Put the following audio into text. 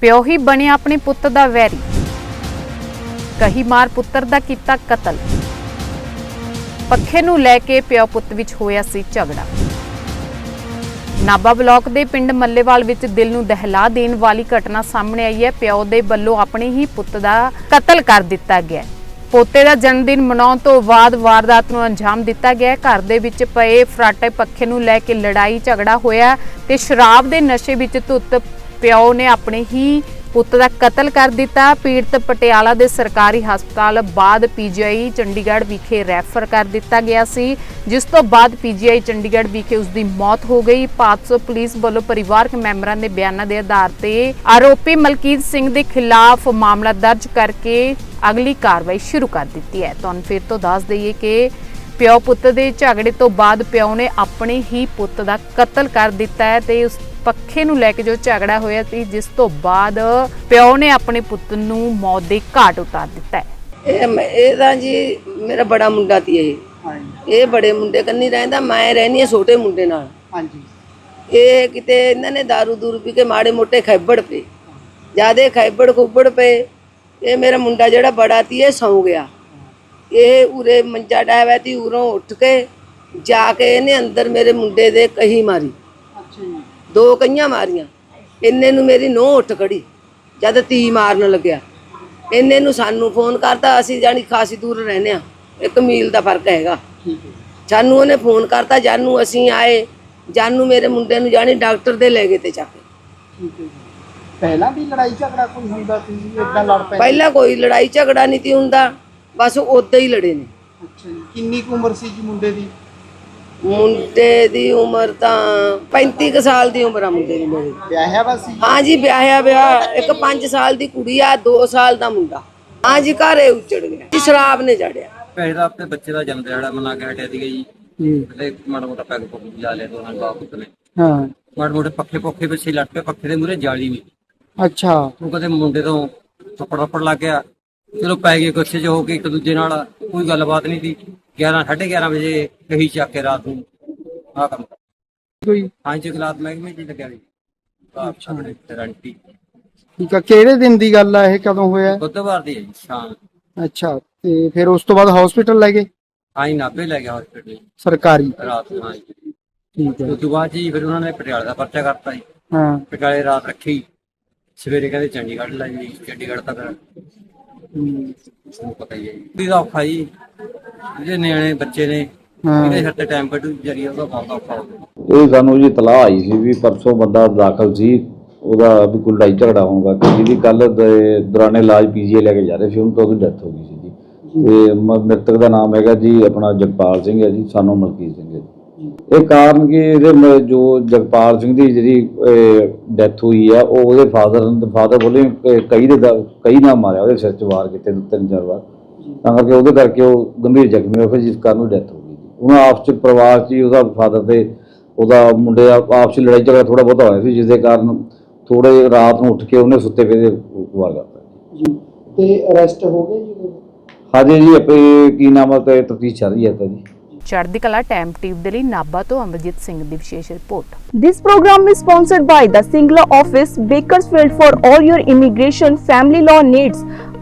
ਪਿਓ ਹੀ ਬਣਿਆ ਆਪਣੇ ਪੁੱਤ ਦਾ ਵੈਰੀ। ਕਹੀ ਮਾਰ ਪੁੱਤਰ ਦਾ ਕੀਤਾ ਕਤਲ। ਪੱਖੇ ਨੂੰ ਲੈ ਕੇ ਪਿਓ ਪੁੱਤ ਵਿੱਚ ਹੋਇਆ ਸੀ ਝਗੜਾ। ਨਾਬਾ ਬਲਾਕ ਦੇ ਪਿੰਡ ਮੱਲੇਵਾਲ ਵਿੱਚ ਦਿਲ ਨੂੰ ਦਹਿਲਾ ਦੇਣ ਵਾਲੀ ਘਟਨਾ ਸਾਹਮਣੇ ਆਈ ਹੈ। ਪਿਓ ਦੇ ਵੱਲੋਂ ਆਪਣੇ ਹੀ ਪੁੱਤ ਦਾ ਕਤਲ ਕਰ ਦਿੱਤਾ ਗਿਆ ਪੋਤੇ ਦਾ ਜਨਮ ਦਿਨ ਮਨਾਉਣ ਤੋਂ ਬਾਅਦ ਵਾਰਦਾਤ ਨੂੰ ਅੰਜਾਮ ਦਿੱਤਾ ਗਿਆ ਘਰ ਦੇ ਵਿੱਚ ਪਏ ਫਰਾਟੇ ਪੱਖੇ ਨੂੰ ਲੈ ਕੇ ਲੜਾਈ ਝਗੜਾ ਹੋਇਆ ਤੇ ਸ਼ਰਾਬ ਦੇ ਨਸ਼ੇ ਵਿੱਚ ਧੁੱਤ ਪਿਓ ਨੇ ਆਪਣੇ ਹੀ ਪੁੱਤ ਦਾ ਕਤਲ ਕਰ ਦਿੱਤਾ। ਪੀੜਤ ਪਟਿਆਲਾ ਦੇ ਸਰਕਾਰੀ ਹਸਪਤਾਲ ਬਾਅਦ ਪੀਜੀਆਈ ਚੰਡੀਗੜ੍ਹ ਵਿਖੇ ਰੈਫਰ ਕਰ ਦਿੱਤਾ ਗਿਆ ਸੀ, ਜਿਸ ਤੋਂ ਬਾਅਦ ਪੀਜੀਆਈ ਚੰਡੀਗੜ੍ਹ ਵਿਖੇ ਉਸ ਦੀ ਮੌਤ ਹੋ ਗਈ। ਪਾਤਸੋ ਪੁਲਿਸ ਵੱਲੋਂ ਪਰਿਵਾਰਕ ਮੈਂਬਰਾਂ ਦੇ ਬਿਆਨਾਂ ਦੇ ਆਧਾਰ ਤੇ ਆਰੋਪੀ ਮਲਕੀਤ ਸਿੰਘ ਦੇ ਖਿਲਾਫ ਮਾਮਲਾ ਦਰਜ ਕਰਕੇ ਅਗਲੀ ਕਾਰਵਾਈ ਸ਼ੁਰੂ ਕਰ ਦਿੱਤੀ ਹੈ। ਤੁਹਾਨੂੰ ਫਿਰ ਤੋਂ ਦੱਸ ਦਈਏ ਕਿ ਪਿਓ ਪੁੱਤ ਦੇ ਝਗੜੇ ਤੋਂ ਬਾਅਦ ਪਿਓ ਨੇ ਆਪਣੇ ਹੀ ਪੁੱਤ ਦਾ ਕਤਲ ਕਰ ਦਿੱਤਾ ਹੈ ਤੇ ਉਸ ਪੱਖੇ ਨੂੰ ਲੈ ਕੇ ਜੋ ਝਗੜਾ ਹੋਇਆ ਸੀ ਜਿਸ ਤੋਂ ਬਾਅਦ ਪਿਓ ਨੇ ਆਪਣੇ ਪੁੱਤ ਨੂੰ ਮੌਤ ਦੇ ਘਾਟ ਉਤਾਰ ਦਿੱਤਾ ਹੈ। ਇਹ ਇਹ ਤਾਂ ਜੀ ਮੇਰਾ ਬੜਾ ਮੁੰਡਾ ਤੀ ਇਹ। ਹਾਂਜੀ। ਇਹ ਬੜੇ ਮੁੰਡੇ ਕੰਨੀ ਰਹਿੰਦਾ ਮੈਂ ਰਹਿਨੀ ਆ ਛੋਟੇ ਮੁੰਡੇ ਨਾਲ। ਹਾਂਜੀ। ਇਹ ਕਿਤੇ ਇਹਨਾਂ ਨੇ दारू ਦੂਰ ਪੀ ਕੇ ਮਾੜੇ ਮੋਟੇ ਖੈਬੜ ਪਏ। ਜਿਆਦੇ ਖੈਬੜ ਖੁੱਬੜ ਪਏ। ਇਹ ਮੇਰਾ ਮੁੰਡਾ ਜਿਹੜਾ ਬੜਾ ਤੀ ਇਹ ਸੌ ਗਿਆ। ਇਹ ਉਰੇ ਮੰਜਾ ਡਾਇਆ ਤੀ ਉਰੋਂ ਉੱਠ ਕੇ ਜਾ ਕੇ ਇਹਨੇ ਅੰਦਰ ਮੇਰੇ ਮੁੰਡੇ ਦੇ ਕਹੀ ਮਾਰੀ। ਦੋ ਕਈਆਂ ਮਾਰੀਆਂ। ਇੰਨੇ ਨੂੰ ਮੇਰੀ ਨੋਹ ਉੱਠ ਖੜੀ ਜਦ ਤੀ ਮਾਰਨ ਲੱਗਿਆ। ਇੰਨੇ ਨੂੰ ਸਾਨੂੰ ਫੋਨ ਕਰਤਾ ਅਸੀਂ ਜਾਣੀ ਖਾਸੀ ਦੂਰ ਰਹਿੰਦੇ ਆ ਇੱਕ ਮੀਲ ਦਾ ਫ਼ਰਕ ਹੈਗਾ। ਸਾਨੂੰ ਉਹਨੇ ਫੋਨ ਕਰਤਾ ਜਾਨੂੰ ਅਸੀਂ ਆਏ। ਜਾਨੂੰ ਮੇਰੇ ਮੁੰਡੇ ਨੂੰ ਜਾਣੀ ਡਾਕਟਰ ਦੇ ਲੈ ਗਏ ਤੇ ਚੱਕ ਪਹਿਲਾਂ ਵੀ ਲੜਾਈ ਝਗੜਾ ਕੋਈ ਹੁੰਦਾ ਸੀ? ਇਦਾਂ ਲੜ ਪਏ ਪਹਿਲਾਂ ਕੋਈ ਲੜਾਈ ਝਗੜਾ ਨਹੀਂ ਤੀ ਹੁੰਦਾ। ਬਸ ਉਦਾਂ ਹੀ ਲੜੇ ਨੇ। ਅੱਛਾ ਜੀ। ਕਿੰਨੀ ਕੁ ਉਮਰ ਸੀ ਜੀ ਮੁੰਡੇ ਦੀ? ਮੁੰਡੇ ਦੀ ਉਮਰ ਤਾਂ 35 ਕੁ ਸਾਲ ਦੀ ਉਮਰ ਆ ਮੁੰਡੇ ਦੀ ਮੇਰੇ। ਵਿਆਹਿਆ ਵਾ ਸੀ? ਹਾਂ ਜੀ ਵਿਆਹਿਆ ਵਿਆਹ। ਇੱਕ 5 ਸਾਲ ਦੀ ਕੁੜੀ ਆ 2 ਸਾਲ ਦਾ ਮੁੰਡਾ। ਹਾਂ ਜੀ ਘਰੇ ਉੱਜੜ ਗਿਆ। ਜੀ ਸ਼ਰਾਬ ਨੇ ਜੜਿਆ ਭੈਣ ਦਾ ਆਪਣੇ ਬੱਚੇ ਦਾ ਜਨਮ ਦਿਹਾੜਾ ਮਨਾ ਕੇ ਹਟਿਆ ਸੀਗਾ ਜੀ। ਤੇ ਮਾੜਾ ਮੋਟਾ ਪੈਗ ਪੁੱਗ ਲਾ ਲਿਆ ਦੋਨਾਂ ਬਾਪ ਨੇ। ਹਾਂ। ਮਾੜੇ ਮੋਟੇ ਪੱਖੇ ਪੁੱਖੇ ਪਿੱਛੇ ਲੱਟ ਪਏ ਪੱਖੇ ਦੇ ਮੂਰੇ ਜਾਲੀ ਵੀ। ਅੱਛਾ। ਉਹ ਕਦੇ ਮੁੰਡੇ ਤੋਂ ਥੱਪੜ ਥੱਪੜ ਲੱਗ ਗਿਆ। ਚਲੋ ਪੈ ਗਏ ਗੁੱਸੇ 'ਚ ਹੋ ਕੇ ਇੱਕ ਦੂਜੇ ਨਾਲ ਕੋਈ ਗੱਲਬਾਤ ਨਹੀਂ ਸੀ। 11 11:30 ਵਜੇ ਕਹੀ ਚੱਕ ਕੇ ਰਾਤ ਨੂੰ ਆ ਕੰਮ ਕੋਈ? ਹਾਂ ਜੀ ਖਲਾਤ ਮਹਿਕਮੇ ਹੀ ਲੱਗਿਆ ਜੀ ਬਾਪ ਸਾਹਮਣੇ ਗਰੰਟੀ ਠੀਕ ਆ ਕਿਹੜੇ ਦਿਨ ਦੀ ਗੱਲ ਆ ਇਹ ਕਦੋਂ ਹੋਇਆ? ਬੁੱਧਵਾਰ ਦੀ ਹੈ ਜੀ ਸ਼ਾਮ। ਅੱਛਾ ਤੇ ਫਿਰ ਉਸ ਤੋਂ ਬਾਅਦ ਹਸਪੀਟਲ ਲੈ ਗਏ? ਆਈ ਨਾਭੇ ਲੈ ਗਿਆ ਹਸਪੀਟਲ ਸਰਕਾਰੀ। ਰਾਤ ਨੂੰ ਹਾਂ ਠੀਕ ਹੈ। ਉਸ ਤੋਂ ਬਾਅਦ ਜੀ ਫਿਰ ਉਹਨਾਂ ਨੇ ਪਟਿਆਲੇ ਦਾ ਪਰਚਾ ਕਰਤਾ ਜੀ। ਹਾਂ। ਪਟਿਆਲੇ ਰਾਤ ਰੱਖੀ। ਸਵੇਰੇ ਕਹਿੰਦੇ ਚੰਡੀਗੜ੍ਹ ਲੈ ਜੀ ਚੰਡੀਗੜ੍ਹ ਤੱਕ। ਤੁਹਾਨੂੰ ਪਤਾ ਹੀ ਹੈ ਜੀ। ਇਹਦਾ ਔਖਾ ਜੀ। ਜਿਹੜੇ ਨਿਆਣੇ ਬੱਚੇ ਨੇ। ਇਹਦੇ ਟਾਈਮ ਕੱਢੂ ਜਰੀਆ ਉਹਦਾ ਬਹੁਤ ਔਖਾ ਹੋ ਗਿਆ ਇਹ ਸਾਨੂੰ ਜੀ ਤਲਾਹ ਆਈ ਸੀ ਵੀ ਪਰਸੋਂ ਬੰਦਾ ਦਾਖਲ ਸੀ ਉਹਦਾ ਵੀ ਕੋਈ ਲੜਾਈ ਝਗੜਾ ਹੋਊਗਾ। ਕਿ ਜਿਹਦੀ ਕੱਲ ਦੌਰਾਨੇ ਇਲਾਜ ਪੀਜੀਏ ਲੈ ਕੇ ਜਾ ਰਹੇ ਸੀ ਉਹਨੂੰ ਤਾਂ ਉਹਦੀ ਡੈਥ ਹੋ ਗਈ ਸੀ ਜੀ। ਤੇ ਮ- ਮ੍ਰਿਤਕ ਦਾ ਨਾਮ ਹੈਗਾ ਜੀ ਆਪਣਾ ਜਗਪਾਲ ਸਿੰਘ ਹੈ ਜੀ ਸਾਨੂੰ ਮਲਕੀਤ ਸਿੰਘ ਹੈ ਜੀ। ਇਹ ਕਾਰਨ ਕਿ ਇਹਦੇ ਮ- ਜੋ ਜਗਪਾਲ ਸਿੰਘ ਦੀ ਜਿਹੜੀ ਡੈਥ ਹੋਈ ਆ ਉਹ ਉਹਦੇ ਫਾਦਰ ਫਾਦਰ ਬੋਲੇ ਕਿ ਕਈ ਦੇ ਦਾ- ਕਈ ਨਾਲ ਮਾਰਿਆ ਉਹਦੇ ਸਿਰ 'ਚ ਵਾਰ ਕੀਤੇ ਦੋ ਤਿੰਨ ਚਾਰ ਵਾਰ। ਤਾਂ ਕਰਕੇ ਉਹਦੇ ਕਰਕੇ ਉਹ ਗੰਭੀਰ ਜ਼ਖਮੀ ਹੋਇਆ ਫਿਰ ਜਿਸ ਕਾਰਨ ਉਹ ਡੈਥ ਹੋ ਗਈ ਜੀ ਉਹਨਾਂ ਆਪਸ 'ਚ ਪਰਿਵਾਰ 'ਚ ਹੀ ਉਹਦਾ ਫਾਦਰ ਤੇ ਉਹਦਾ ਮੁੰਡੇ ਦਾ ਆਪਸ 'ਚ ਲੜਾਈ ਝਗੜਾ ਥੋੜਾ ਬਹੁਤਾ ਹੋਇਆ ਸੀ ਜਿਸ ਦੇ ਕਾਰਨ ਥੋੜੇ ਰਾਤ ਨੂੰ ਉੱਠ ਕੇ ਉਹਨੇ ਸੁੱਤੇ ਪਏ ਦੇ ਵਾਰ ਕਰਤਾ ਜੀ ਤੇ ਅਰੈਸਟ ਹੋ ਗਏ ਜੀ ਉਹਦੇ? ਹਾਜੀ ਜੀ ਆਪੇ ਕੀ ਨਾਮ ਹੈ ਤੇ ਤਫਤੀਸ਼ ਚੱਲ ਰਹੀ ਹੈ ਤਾਂ ਜੀ ਚੜ੍ਹਦੀ ਕਲਾ ਟਾਈਮ ਟੀਵ ਦੇ ਲਈ ਨਾਭਾ ਤੋਂ ਅਮਰਜੀਤ ਸਿੰਘ ਦੀ ਵਿਸ਼ੇਸ਼ report This program is sponsored by the Singla Office, Bakersfield for all your immigration family law needs.